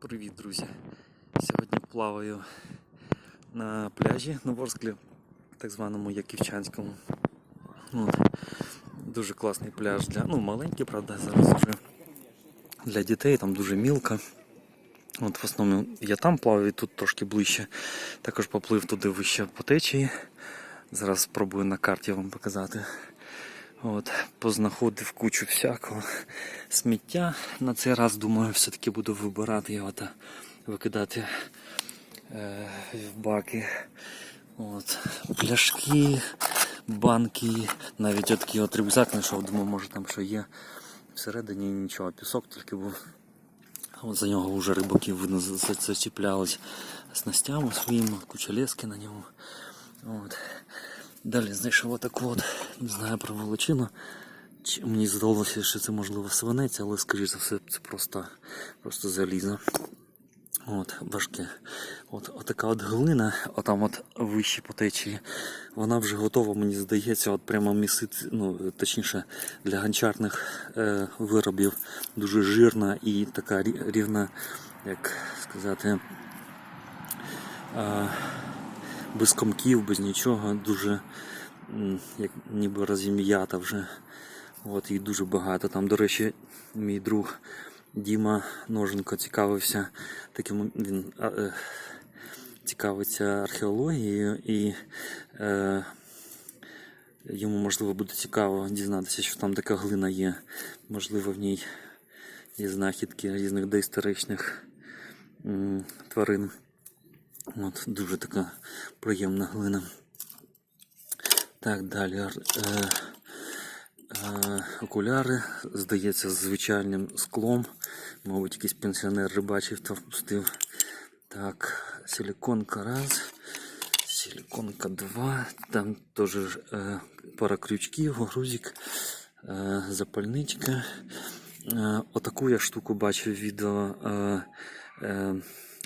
Привіт, друзі! Сьогодні плаваю на пляжі на Ворсклі, так званому Яківчанському. От. Дуже класний пляж для. Ну, маленький, правда, зараз вже для дітей, там дуже мілко. От в основному я там плаваю, тут трошки ближче. Також поплив туди вище по течії. Зараз спробую на карті вам показати. От, познаходив кучу всякого сміття. На цей раз, думаю, все-таки буду вибирати його та викидати е, в баки. От, пляшки, банки, навіть от такий от рюкзак знайшов, думаю, може там що є. Всередині нічого, пісок тільки був. От за нього вже рибаки видно за- за- зачіплялись снастями своїми, куча лески на ньому. От. Далі знайшов отаку от, не знаю про величину. Чи мені здалося, що це можливо свинець, але скоріш за все це просто, просто залізо. От, важке. От, отака от глина, отам от вище по течії, вона вже готова, мені здається, от прямо місити, ну, точніше, для гончарних е, виробів дуже жирна і така рівна, як сказати, е, без комків, без нічого, дуже як ніби розім'ята вже. От, і дуже багато. Там, до речі, мій друг Діма Ноженко цікавився таким. Він е, цікавиться археологією і е, йому можливо буде цікаво дізнатися, що там така глина є. Можливо, в ній є знахідки різних доісторичних тварин. От, дуже така приємна глина. Так, далі. Е, е, окуляри, здається, з звичайним склом. Мабуть, якийсь пенсіонер рибачив та впустив. Так, силиконка раз, силиконка два. Там теж е, пара крючків, грузик, е, запальничка. Е, отаку я штуку бачив відео е, е,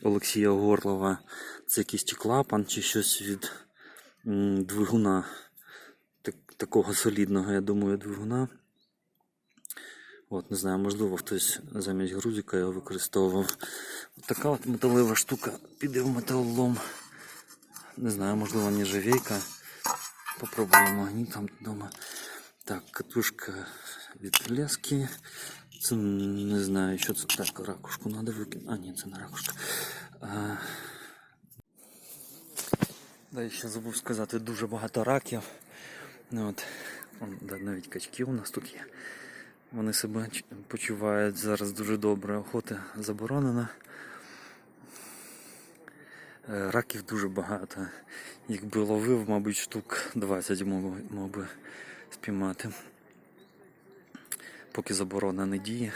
Олексія Горлова. Це якийсь клапан, чи щось від двигуна. Так, такого солідного, я думаю, двигуна. От, не знаю, можливо, хтось замість грузика його використовував. От така от металева штука піде в металолом. Не знаю, можливо, нержавейка. Попробуємо магнітом вдома. Так, катушка від лески. Це не знаю, що це. Так, ракушку треба викинути. А, ні, це не ракушка. А... Да, ще забув сказати, дуже багато раків. Ну, от, навіть качки у нас тут є. Вони себе почувають зараз дуже добре. Охота заборонена. Е, Раків дуже багато. Якби ловив, мабуть, штук 20 мог, мог би спіймати. Поки заборона не діє.